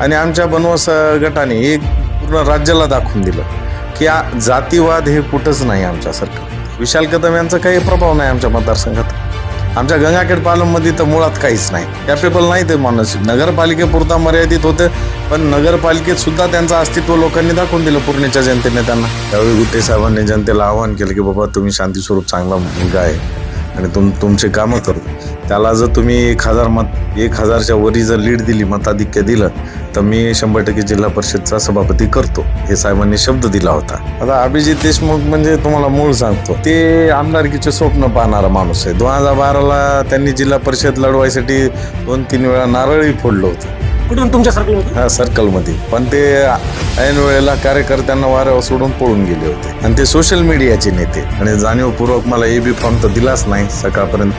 आणि आमच्या बनवस गटाने एक पूर्ण राज्याला दाखवून दिलं की आ जातीवाद हे कुठंच नाही आमच्यासारखं विशाल कदम यांचा काही प्रभाव नाही आमच्या मतदारसंघात. आमच्या गंगाखेड पालममध्ये तर मुळात काहीच नाही. कॅपेबल नाही ते माणूस. नगरपालिकेपुरता मर्यादित होते पण नगरपालिकेत सुद्धा त्यांचं अस्तित्व लोकांनी दाखवून दिलं पूर्णेच्या जनतेने त्यांना. त्यावेळी गुट्टे साहेबांनी जनतेला आवाहन केलं की बाबा तुम्ही शांती स्वरूप चांगला मुलगा आहे. आणि तुम तुमचे कामं करू. त्याला जर तुम्ही एक हजार मत एक हजारच्या वरी जर लीड दिली मताधिक्य दिलं तर मी शंभर टक्के जिल्हा परिषदचा सभापती करतो हे साहेबांनी शब्द दिला होता. आता अभिजित देशमुख म्हणजे तुम्हाला मूळ सांगतो. ते आमदारकीचे स्वप्न पाहणारा माणूस आहे. दोन हजार बाराला त्यांनी जिल्हा परिषद लढवायसाठी दोन तीन वेळा नारळही फोडलं होतं. कुठून तुमच्या सर्कल हा सर्कलमध्ये पण ते ऐन वेळेला कार्यकर्त्यांना वाऱ्यावर सोडून पळून गेले होते. आणि ते सोशल मीडियाचे नेते. आणि जाणीवपूर्वक मला ए बी फॉर्म तर दिलाच नाही सकाळपर्यंत.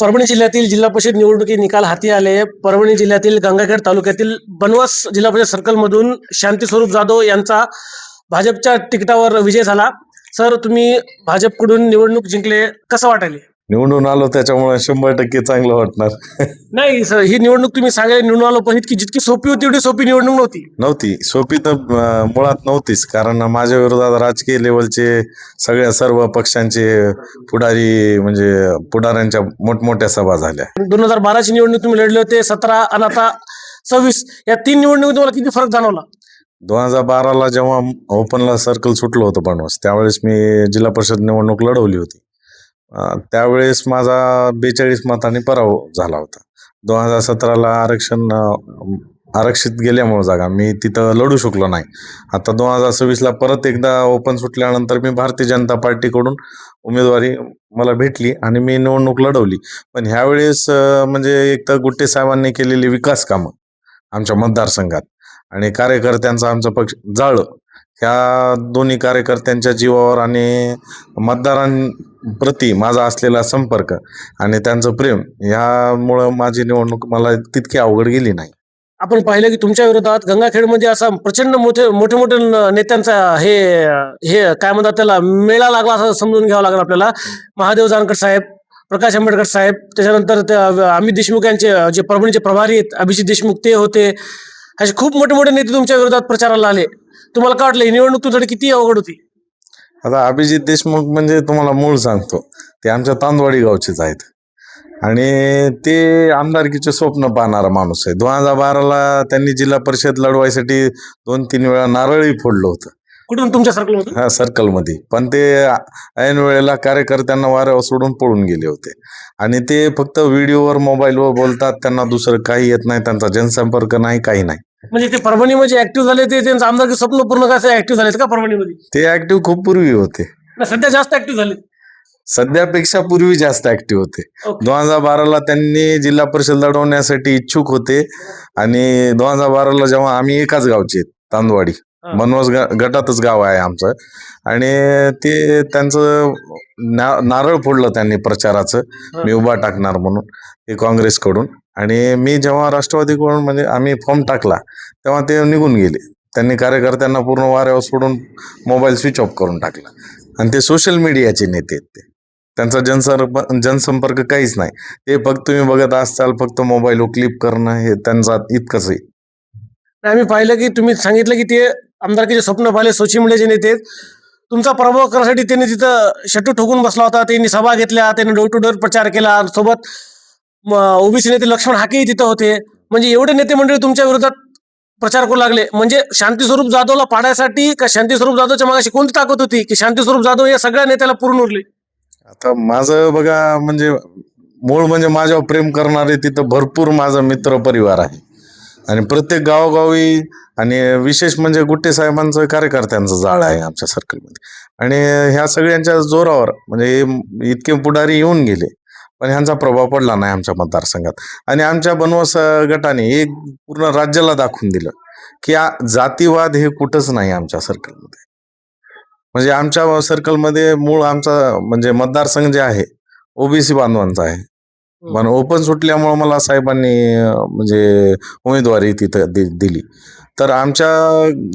परभणी जिल्ह्यातील जिल्हा परिषद निवडणुकी निकाल हाती आले. परभणी जिल्ह्यातील गंगाखेड तालुक्यातील बनवास जिल्हा परिषद सर्कलमधून शांती स्वरूप जाधव यांचा भाजपच्या तिकिटावर विजय झाला. सर तुम्ही भाजपकडून निवडणूक जिंकले. कसं वाटायले? निवडून आलो त्याच्यामुळे शंभर टक्के चांगलं वाटणार. नाही सर ही निवडणूक तुम्ही सांगायला निवडून आलो पण इतकी जितकी सोपी होती एवढी सोपी निवडणूक नव्हती. नव्हती. सोपी तर अं, मुळात नव्हतीच. कारण माझ्या विरोधात राजकीय लेवलचे सगळ्या सर्व पक्षांचे पुढारी म्हणजे पुढाऱ्यांच्या मोठमोठ्या सभा झाल्या. दोन हजार बाराची निवडणूक तुम्ही लढले होते सतरा आणि आता सव्वीस. या तीन निवडणुकीत तुम्हाला किती फरक जाणवला? दोन हजार बाराला जेव्हा ओपनला सर्कल सुटलं होतं बनवास त्यावेळेस मी जिल्हा परिषद निवडणूक लढवली होती. त्यावेळेस माझा बेचाळीस मतांनी पराभव झाला होता. दोन हजार सतराला आरक्षण आरक्षित गेल्यामुळे जागा मी तिथं लढू शकलो नाही. आता दोन हजार सव्वीसला परत एकदा ओपन सुटल्यानंतर मी भारतीय जनता पार्टीकडून उमेदवारी मला भेटली आणि मी निवडणूक लढवली. पण ह्यावेळेस म्हणजे एक तर गुट्टे साहेबांनी केलेली विकास कामं आमच्या मतदारसंघात आणि कार्यकर्त्यांचा आमचा पक्ष जाळं ह्या दोन्ही कार्यकर्त्यांच्या जीवावर आणि मतदारांप्रती माझा असलेला संपर्क आणि त्यांचं प्रेम ह्यामुळं माझी निवडणूक मला तितकी अवघड गेली नाही. आपण पाहिलं की तुमच्या विरोधात गंगाखेडमध्ये असा प्रचंड मोठे मोठे मोठे नेत्यांचा हे हे काय म्हणतात त्याला मेळा लागला असं समजून घ्यावं लागलं आपल्याला. महादेव जानकर साहेब प्रकाश आंबेडकर साहेब त्याच्यानंतर त्या अमित देशमुख यांचे जे परभणीचे प्रभारी आहेत अभिजित देशमुख ते होते. असे खूप मोठे मोठे नेते तुमच्या विरोधात प्रचाराला आले. तुम्हाला काय वाटलं ही निवडणूक तुमच्यासाठी किती अवघड होती? आता अभिजित देशमुख म्हणजे तुम्हाला मूळ सांगतो ते आमच्या तांदवाडी गावचेच आहेत. आणि ते आमदारकीचे स्वप्न पाहणारा माणूस आहे. दोन हजार बाराला त्यांनी जिल्हा परिषद लढवायसाठी दोन तीन वेळा नारळही फोडलं होतं. कुठून? तुमच्या सर्कलमधून हा सर्कलमध्ये पण ते ऐन वेळेला कार्यकर्त्यांना वाऱ्यावर सोडून पळून गेले होते. आणि ते फक्त व्हिडिओवर मोबाईलवर बोलतात त्यांना दुसरं काही येत नाही त्यांचा जनसंपर्क नाही काही नाही. म्हणजे ते परभणीमध्ये ऍक्टिव्ह झाले ते त्यांचं आमदारकी स्वप्न पूर्ण कसं ऍक्टिव्ह झालेत का परभणीमध्ये ते ऍक्टिव्ह खूप पूर्वी होते नाही, सध्या जास्त ऍक्टिव्ह झाले सध्यापेक्षा पूर्वी जास्त ऍक्टिव्ह होते ओके. दोन हजार बाराला त्यांनी जिल्हा परिषद लढवण्यासाठी इच्छुक होते आणि दोन हजार बाराला जेव्हा आम्ही एकाच गावचे आहेत, तांदवाडी. मनोज गटातच गाव आहे आमचं. आणि ते त्यांचं ना- नारळ फोडलं त्यांनी प्रचाराचं. मी उभा टाकणार म्हणून ते काँग्रेसकडून. आणि मी जेव्हा राष्ट्रवादीकडून म्हणजे आम्ही फॉर्म टाकला तेव्हा ते निघून गेले. त्यांनी कार्यकर्त्यांना पूर्ण वाऱ्यावर सोडून मोबाईल स्विच ऑफ करून टाकला. आणि ते सोशल मीडियाचे नेते आहेत ते. त्यांचा जनसंपर्क जनसंपर्क काहीच नाही. ते फक्त तुम्ही बघत असाल फक्त मोबाईलवर क्लिप करणं हे त्यांचा इतकंच आहे. आम्ही पाहिलं की तुम्ही सांगितलं की ते आमदारकीचे स्वप्न पाहिले सोशल मीडियाचे नेते तुमचा प्रभाव करण्यासाठी त्यांनी तिथं शटू ठोकून बसला होता त्यांनी सभा घेतल्या त्यांनी डोर टू डोर प्रचार केला सोबत ओबीसी नेते लक्ष्मण हाकेही तिथं होते. म्हणजे एवढे नेते मंडळी तुमच्या विरोधात प्रचार करू लागले. म्हणजे शांतीस्वरूप जाधवला पाडायसाठी का शांतीस्वरूप जाधवच्या मागाशी कोणती ताकद होती की शांतीस्वरूप जाधव या सगळ्या नेत्याला पूर्ण उरले? आता माझं बघा म्हणजे मूळ म्हणजे माझ्यावर प्रेम करणारे तिथं भरपूर माझा मित्र परिवार आहे. आणि प्रत्येक गावोगावी आणि विशेष म्हणजे गुट्टे साहेबांचं कार्यकर्त्यांचं जाळ आहे आमच्या सर्कलमध्ये आणि ह्या सगळ्यांच्या जोरावर म्हणजे इतके पुढारी येऊन गेले पण ह्यांचा प्रभाव पडला नाही आमच्या मतदारसंघात. आणि आमच्या बनवस गटाने एक पूर्ण राज्याला दाखवून दिलं की आ जातीवाद हे कुठंच नाही आमच्या सर्कलमध्ये म्हणजे आमच्या सर्कलमध्ये मूळ आमचा म्हणजे मतदारसंघ जे आहे ओबीसी बांधवांचा आहे. पण ओपन सुटल्यामुळे मला साहेबांनी म्हणजे उमेदवारी तिथं दि- दिली. तर आमच्या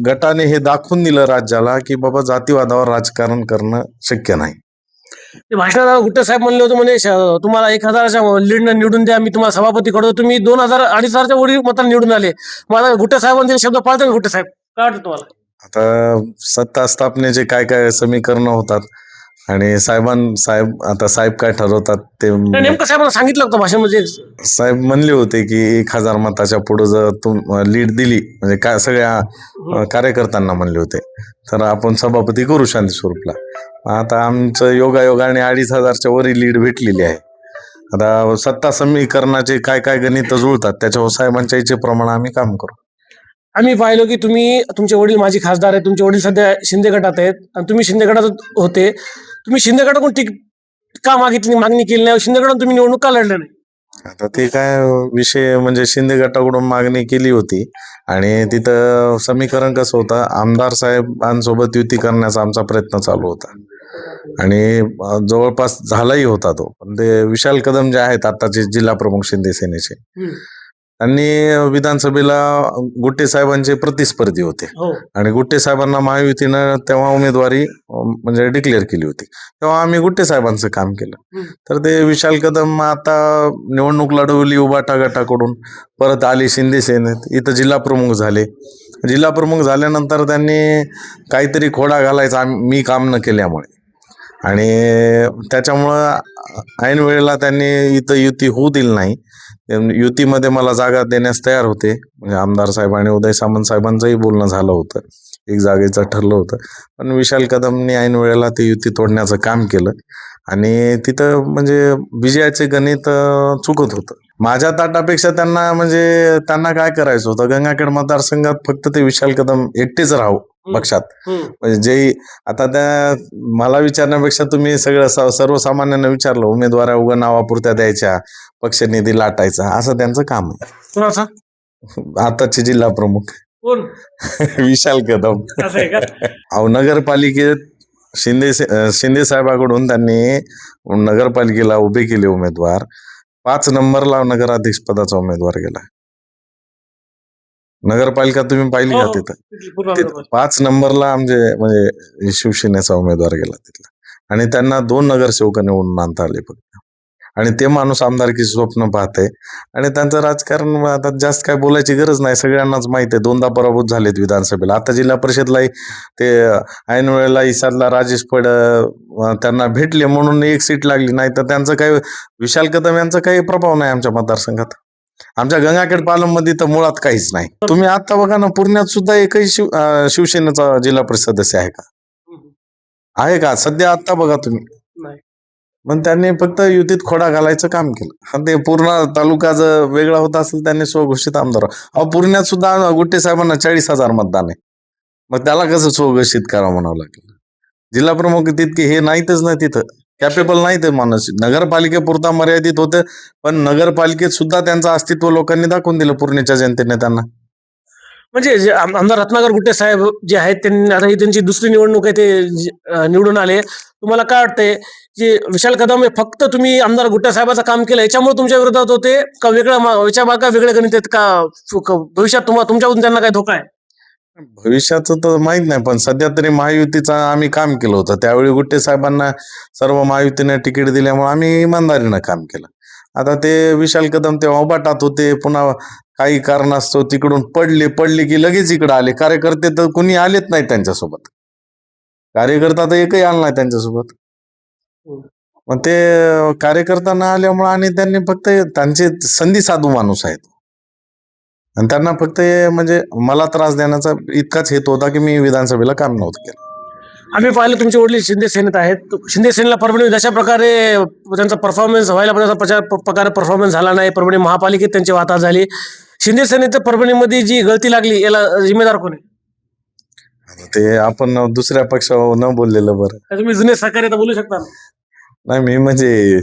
गटाने हे दाखवून दिलं राज्याला की बाबा जातीवादावर राजकारण करणं शक्य नाही. ते भाषणात गुट्टे साहेब म्हणले होते म्हणे श- तुम्हाला एक हजाराच्या लीडनं निवडून द्या मी तुम्हाला सभापती करतो. तुम्ही दोन हजार अडीच हजारच्या वरील मतांनी निवडून आले. मला गुट्टे साहेबांचे शब्द पाळते गुट्टे साहेब काय वाटतं तुम्हाला? आता सत्ता स्थापनेचे काय काय समीकरण होतात आणि साहेबां साहेब आता साहेब काय ठरवतात ते नाही, नेमकं साहेबांना सांगितलं होतं भाषणामध्ये साहेब म्हणले होते की एक हजार मताच्या पुढे जर तुम लीड दिली म्हणजे काय सगळ्या अ, कार्यकर्त्यांना म्हणले होते. तर आपण सभापती करू शांती स्वरूपला आता आमचं योगायोगाने अडीच हजारच्या वरील लीड भेटलेली आहे. आता सत्ता समीकरणाचे काय काय गणित जुळतात त्याच्यावर साहेबांच्या इच्छेप्रमाणे आम्ही काम करू. आम्ही पाहिलो की तुम्ही तुमचे वडील माजी खासदार आहेत तुमचे वडील सध्या शिंदे गटात आहेत आणि तुम्ही शिंदे गटात होते. तुम्ही शिंदे गटाकडून टिक का मागितली मागणी केली नाही? शिंदे गटातून तुम्ही निवडणूक का लढले नाही? आता ते काय विषय म्हणजे शिंदे गटाकडून मागणी केली होती. आणि तिथं समीकरण कसं होतं? आमदार साहेबांसोबत युती करण्याचा आमचा प्रयत्न चालू होता. आणि जवळपास झालाही होता तो. पण ते विशाल कदम जे आहेत आताचे जिल्हा प्रमुख शिंदे सेनेचे. त्यांनी विधानसभेला गुट्टे साहेबांचे प्रतिस्पर्धी होते. हो. आणि गुट्टे साहेबांना महायुतीनं तेव्हा उमेदवारी म्हणजे डिक्लेअर केली होती. तेव्हा आम्ही गुट्टे साहेबांचं काम केलं. तर ते विशाल कदम आता निवडणूक लढवली उबाटा गटाकडून परत आली शिंदे सेनेत इथं जिल्हा प्रमुख झाले. जिल्हा प्रमुख झाल्यानंतर त्यांनी काहीतरी खोडा घालायचा. मी काम न केल्यामुळे. आणि त्याच्यामुळं ऐन वेळेला त्यांनी इथं युती होऊ दिली नाही. युतीमध्ये मला जागा देण्यास तयार होते. म्हणजे आमदार साहेब आणि उदय सामंत साहेबांचंही बोलणं झालं होतं. एक जागेचं ठरलं होतं. पण विशाल कदमनी ऐन वेळेला ते युती तोडण्याचं काम केलं. आणि तिथं म्हणजे विजयाचे गणित चुकत होतं. माझ्या ताटापेक्षा त्यांना म्हणजे त्यांना काय करायचं होतं? गंगाखेड मतदारसंघात फक्त ते विशाल कदम एकटेच राहू पक्षात. म्हणजे जे आता त्या मला विचारण्यापेक्षा तुम्ही सगळं सर्वसामान्यांना विचारलं उमेदवार उगा नावापुरत्या द्यायच्या पक्ष निधी लाटायचा असं त्यांचं काम आहे. आताचे जिल्हा प्रमुख. विशाल कदम. अहो नगरपालिकेत शिंदे शिंदे साहेबाकडून त्यांनी नगरपालिकेला उभे केले उमेदवार. पाच नंबरला नगराध्यक्ष पदाचा उमेदवार गेला. नगरपालिका तुम्ही पाहिली का हो. तिथं? पूर्ण तिथं पाच नंबरला आमचे म्हणजे शिवसेनेचा उमेदवार गेला तिथला. आणि त्यांना दोन नगरसेवक निवडून आणता आले फक्त. आणि ते माणूस आमदारकी स्वप्न पाहते आणि त्यांचं राजकारण आता जास्त काय बोलायची गरज नाही. सगळ्यांनाच माहिती आहे. दोनदा पराभूत झालेत विधानसभेला. आता जिल्हा परिषदलाही ते ऐन वेळेला इसादला राजेश पड त्यांना भेटले म्हणून एक सीट लागली. नाही तर त्यांचं काही विशाल कदम यांचा काही प्रभाव नाही आमच्या मतदारसंघात. आमच्या गंगाखेड पालममध्ये तर मुळात काहीच नाही. तुम्ही आता बघा ना पुण्यात सुद्धा एकही शिव शिवसेनेचा जिल्हा परिषद सदस्य आहे का? आहे का? सध्या आता बघा तुम्ही. नाही. पण त्यांनी फक्त युतीत खोडा घालायचं काम केलं. हा ते पूर्ण तालुका जर वेगळा होता असेल त्यांनी स्वघोषित आमदार. अहो पुण्यात सुद्धा गुट्टे साहेबांना चाळीस हजार मतदान आहे. मग त्याला कसं स्वघोषित करा म्हणावं लागलं? जिल्हा प्रमुख तितके हे नाहीतच ना तिथं. कॅपेबल नाही ते माणूस. नगरपालिकेपुरता मर्यादित होतं पण नगरपालिकेत सुद्धा त्यांचं अस्तित्व लोकांनी दाखवून दिलं पूर्णेच्या जनतेने त्यांना. म्हणजे जे आम- आमदार रत्नाकर गुट्टे साहेब जे आहेत त्यांनी आता ही त्यांची दुसरी निवडणूक आहे ते अं, निवडून आले. तुम्हाला काय वाटतंय की विशाल कदम हे फक्त तुम्ही आमदार गुट्टे साहेबाचं काम केलं याच्यामुळे तुमच्या विरोधात होते? का वेगळं मा- याच्या मागे वेगळे गणित आहेत? का का भविष्यात तुम्हाला तुमच्याकडून त्यांना काय धोका आहे? भविष्याचं तर माहीत नाही पण सध्या तरी महायुतीचं आम्ही काम केलं होतं. त्यावेळी गुट्टे साहेबांना सर्व महायुतीने तिकीट दिल्यामुळे आम्ही इमानदारीनं काम केलं. आता ते विशाल कदम तेव्हा उभाटात होते पुन्हा काही कारणास्तव तिकडून पडले पडले की लगेच इकडे आले. कार्यकर्ते तर कुणी आलेच नाही त्यांच्यासोबत. कार्यकर्ता तर एकही आला नाही त्यांच्यासोबत. मग ते कार्यकर्ता न आल्यामुळे आणि त्यांनी फक्त त्यांचे संधी साधू माणूस आहेत. आणि त्यांना फक्त हे म्हणजे मला त्रास देण्याचा इतकाच हेतू होता की मी विधानसभेला काम नव्हतं केलं. आम्ही पाहिलं तुमचे वडील शिंदे सेनेत आहेत. शिंदे सेनेला परभणी जशा प्रकारे त्यांचा परफॉर्मन्स व्हायला पाहिजे तसा प्रचार प- प्रकारे परफॉर्मन्स झाला नाही. परभणी महापालिकेत त्यांची वाता झाली. शिंदे सेनेचं परभणीमध्ये जी गळती लागली याला जिम्मेदार कोण आहे? ते आपण दुसऱ्या पक्षावर न बोललेलं बरं. तुम्ही जुने सहकारी आता बोलू शकता? ना? नाही मी म्हणजे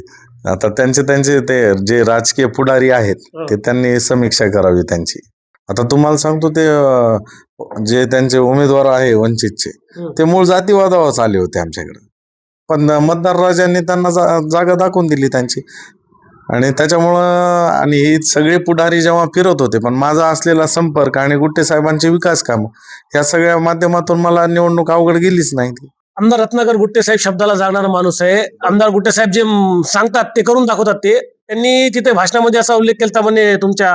आता त्यांचे त्यांचे ते जे राजकीय पुढारी आहेत ते त्यांनी समीक्षा करावी त्यांची. आता तुम्हाला सांगतो ते अं, जे त्यांचे उमेदवार आहे वंचितचे. ते मूळ जातीवादावर आले होते आमच्याकडे. पण मतदार राजांनी त्यांना जा- जागा दाखवून दिली त्यांची. आणि त्याच्यामुळं आणि हे सगळे पुढारी जेव्हा फिरत होते पण माझा असलेला संपर्क आणि गुट्टे साहेबांचे विकास काम या सगळ्या माध्यमातून मला निवडणूक अवघड गेलीच नाही. ती आमदार रत्नाकर गुट्टे साहेब शब्दाला जागणारा माणूस आहे. आमदार गुट्टे साहेब जे सांगतात ते करून दाखवतात ते. त्यांनी तिथे भाषणामध्ये असा उल्लेख केला म्हणे तुमच्या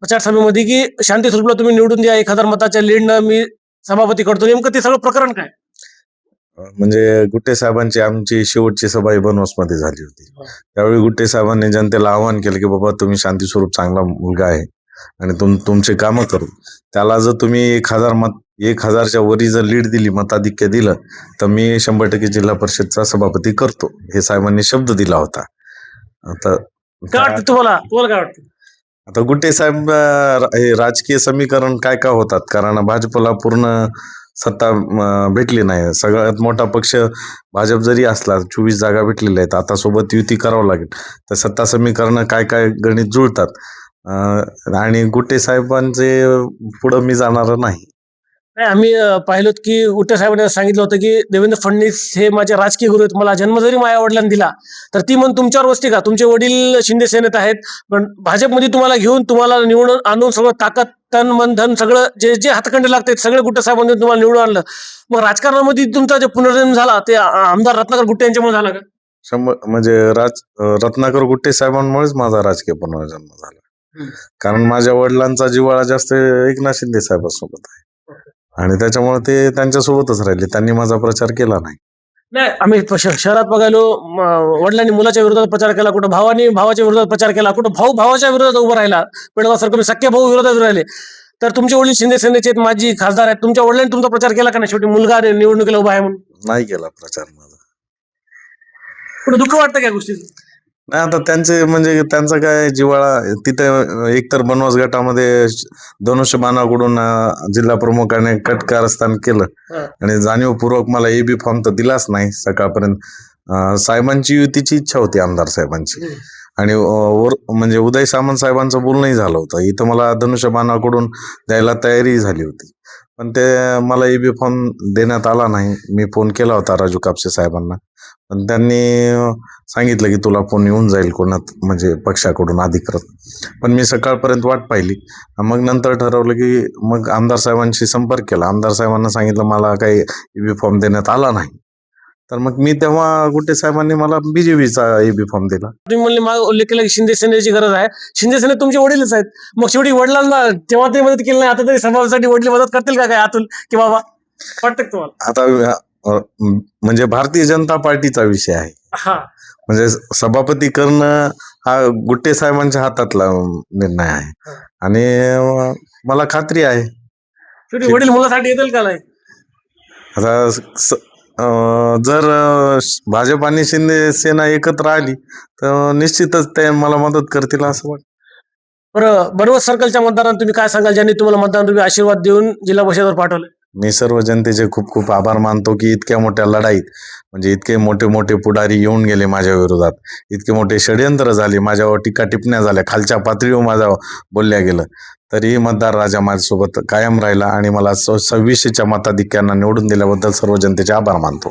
प्रचार सभेमध्ये की शांती स्वरूपला तुम्ही निवडून द्या एक हजार मताच्या लीडनं मी सभापती करतो. नेमकं ते सगळं प्रकरण काय? म्हणजे गुट्टे साहेबांची आमची शेवटची सभा ही बनवासमध्ये झाली होती. त्यावेळी गुट्टे साहेबांनी जनतेला आवाहन केलं की बाबा तुम्ही शांती स्वरूप चांगला मुलगा आहे आणि तुम तुमचे कामं करू. त्याला जर तुम्ही एक हजार मत एक हजारच्या वरी जर लीड दिली मताधिक्य दिलं तर मी शंभर टक्के जिल्हा परिषदचा सभापती करतो. हे साहेबांनी शब्द दिला होता. आता काय वाटतं तुम्हाला? तुम्हाला काय वाटतं? आता गुट्टे साहेब हे राजकीय समीकरण काय काय होतात? कारण भाजपला पूर्ण सत्ता भेटली नाही. सगळ्यात मोठा पक्ष भाजप जरी असला चोवीस जागा भेटलेल्या आहेत. आता सोबत युती करावं लागेल. तर सत्ता समीकरण काय काय गणित जुळतात? आणि गुट्टे साहेबांचे पुढं मी जाणार नाही. नाही आम्ही पाहिलो की गुट्टे साहेबांनी सांगितलं होतं की देवेंद्र फडणवीस हे माझे राजकीय गुरु आहेत मला जन्म जरी माझ्या वडिलांनी दिला. तर ती मन तुमच्यावर बसते का? तुमचे वडील शिंदे सेनेत आहेत पण भाजपमध्ये तुम्हाला घेऊन तुम्हाला निवडून आणून सगळं ताकद तन मन धन सगळं जे जे हातखंडे लागतात सगळे गुट्टे साहेबांनी तुम्हाला निवडून आणलं. मग राजकारणामध्ये तुमचा जे पुनर्जन्म झाला ते आमदार रत्नाकर गुट्टे यांच्यामुळे झाला का? शंभर म्हणजे राज रत्नाकर गुट्टे साहेबांमुळेच माझा राजकीय पुनर्जन्म झाला. कारण माझ्या वडिलांचा जिव्हाळा जास्त एकनाथ शिंदे साहेबांसोबत आहे. आणि त्याच्यामुळे ते त्यांच्यासोबतच राहिले. त्यांनी माझा प्रचार केला नाही. नाही आम्ही प- श- शहरात बघायलो म, वडिलांनी मुलाच्या विरोधात प्रचार केला कुठं भावानी भावाच्या विरोधात प्रचार केला कुठं भाऊ भावाच्या विरोधात उभा राहिला पेडगाव सख्खे भाऊ विरोधात राहिले. तर तुमचे वडील शिंदे सेनेचे आहेत माजी खासदार आहेत तुमच्या वडिलांनी तुमचा प्रचार केला का नाही? शेवटी मुलगा नि- निवडणुकीला उभा आहे म्हणून? नाही केला प्रचार माझा. कुठं दुःख वाटतं काय गोष्टीचं? नाही आता त्यांचे म्हणजे त्यांचा काय जिव्हाळा तिथे एकतर बनवास गटामध्ये धनुष्यबाणाकडून अं, जिल्हा प्रमुखाने कटकारस्थान केलं. हा. आणि जाणीवपूर्वक मला ए बी फॉर्म तर दिलाच नाही सकाळपर्यंत. साहेबांची युतीची इच्छा होती आमदार साहेबांची. आणि म्हणजे उदय सामंत साहेबांचं बोलणंही झालं होतं. इथं मला धनुष्यबाणाकडून द्यायला तयारी झाली होती. पण ते मला ई बी फॉर्म देण्यात आला नाही. मी फोन केला होता राजू कापसे साहेबांना. पण त्यांनी सांगितलं की तुला फोन येऊन जाईल कोणात म्हणजे पक्षाकडून अधिकृत. पण मी सकाळपर्यंत वाट पाहिली. मग नंतर ठरवलं की मग आमदार साहेबांशी संपर्क केला. आमदार साहेबांना सांगितलं मला काही ई बी फॉर्म देण्यात आला नाही. तर मग मी तेव्हा गुट्टे साहेबांनी मला बीजेपीचा ए बी फॉर्म दिला. तुम्ही म्हणले उल्लेख केला की शिंदे सेनेची गरज आहे. शिंदे सेनेत तुमचे वडीलच आहेत. मग शेवटी वडिलांना तेव्हा ते मदत केली नाही आता तरी सभासाठी वडील मदत करतील का काय आतून की बाबा? वाटतं का तुम्हाला? आता अं, म्हणजे भारतीय जनता पार्टीचा विषय आहे. हा. म्हणजे सभापती करणं हा गुट्टे साहेबांच्या हातातला निर्णय आहे. आणि अं, मला खात्री आहे. शेवटी वडील मुलासाठी येतील का नाही? आता स- जर भाजप आणि शिंदे सेना एकत्र आली तर निश्चितच ते मला मदत करतील असं वाटतं. बरं बनवत सर्कलच्या मतदारांना तुम्ही काय सांगाल? ज्यांनी तुम्हाला मतदान तुम्ही आशीर्वाद देऊन जिल्हा परिषदेवर पाठवले मी सर्व जनतेचे खूप खूप आभार मानतो की इतक्या मोठ्या लढाईत म्हणजे इतके मोठे मोठे पुढारी येऊन गेले माझ्या विरोधात. इतके मोठे षडयंत्र झाले माझ्यावर टीका टिपण्या झाल्या खालच्या पातळीवर माझ्यावर बोलल्या गेलं. तरीही मतदार राजा माझ्यासोबत कायम राहिला आणि मला स- सव्वीसशेच्या मताधिक्यांना निवडून दिल्याबद्दल सर्व जनतेचे आभार मानतो.